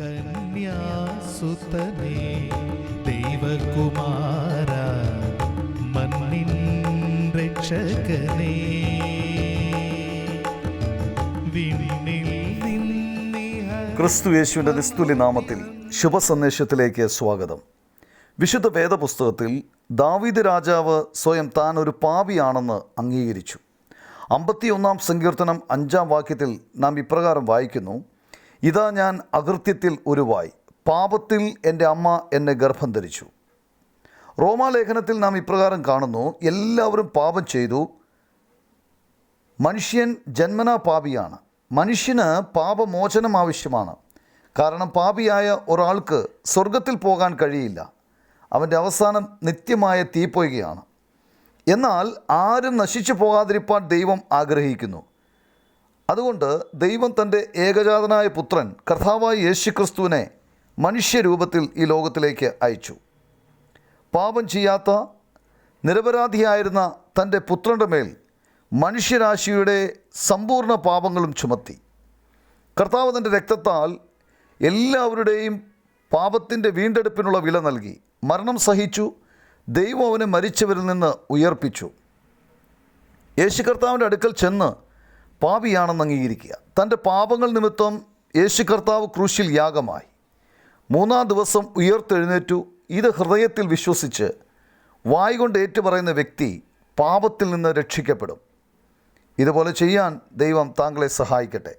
കന്യാസുതനേ ദൈവകുമാര മണ്ണിൻ രക്ഷകനേ. ക്രിസ്തു യേശുവിന്റെ നിസ്തുല്യ നാമത്തിൽ ശുഭസന്ദേശത്തിലേക്ക് സ്വാഗതം. വിശുദ്ധ വേദപുസ്തകത്തിൽ ദാവീദ് രാജാവ് സ്വയം താൻ ഒരു പാപിയാണെന്ന് അംഗീകരിച്ചു. അമ്പത്തിയൊന്നാം സങ്കീർത്തനം അഞ്ചാം വാക്യത്തിൽ നാം ഇപ്രകാരം വായിക്കുന്നു ഇതാ ഞാൻ അകൃത്യത്തിൽ ഉരുവായി പാപത്തിൽ എന്റെ അമ്മ എന്നെ ഗർഭം ധരിച്ചു. റോമാലേഖനത്തിൽ നാം ഇപ്രകാരം കാണുന്നു എല്ലാവരും പാപം ചെയ്തു. മനുഷ്യൻ ജന്മനാ പാപിയാണ്. മനുഷ്യന് പാപമോചനം ആവശ്യമാണ്. കാരണം പാപിയായ ഒരാൾക്ക് സ്വർഗത്തിൽ പോകാൻ കഴിയില്ല. അവന്റെ അവസാനം നിത്യമായ തീപ്പൊയ്കയാണ് എന്നാൽ ആരും നശിച്ചു പോകാതിരിപ്പാൻ ദൈവം ആഗ്രഹിക്കുന്നു. അതുകൊണ്ട് ദൈവം തന്റെ ഏകജാതനായ പുത്രൻ കർത്താവായ യേശുക്രിസ്തുവിനെ മനുഷ്യരൂപത്തിൽ ഈ ലോകത്തിലേക്ക് അയച്ചു. പാപം ചെയ്യാത്ത നിരപരാധിയായിരുന്ന തന്റെ പുത്രന്റെ മേൽ മനുഷ്യരാശിയുടെ സമ്പൂർണ പാപങ്ങളും ചുമത്തി. കർത്താവ് തന്റെ രക്തത്താൽ എല്ലാവരുടെയും പാപത്തിന്റെ വീണ്ടെടുപ്പിനുള്ള വില നൽകി. മരണം സഹിച്ചു ദൈവം അവനെ മരിച്ചവരിൽ നിന്ന് ഉയർപ്പിച്ചു. യേശു കർത്താവിന്റെ അടുക്കൽ ചെന്ന് പാപിയാണെന്ന് അംഗീകരിക്കുക. തന്റെ പാപങ്ങൾ നിമിത്തം യേശു കർത്താവ് ക്രൂശിൽ യാഗമായി. മൂന്നാം ദിവസം ഉയർത്തെഴുന്നേറ്റു. ഇത് ഹൃദയത്തിൽ വിശ്വസിച്ച് വായ്കൊണ്ട് ഏറ്റുപറയുന്ന വ്യക്തി പാപത്തിൽ നിന്ന് രക്ഷിക്കപ്പെടും. ഇതുപോലെ ചെയ്യാൻ ദൈവം താങ്കളെ സഹായിക്കട്ടെ.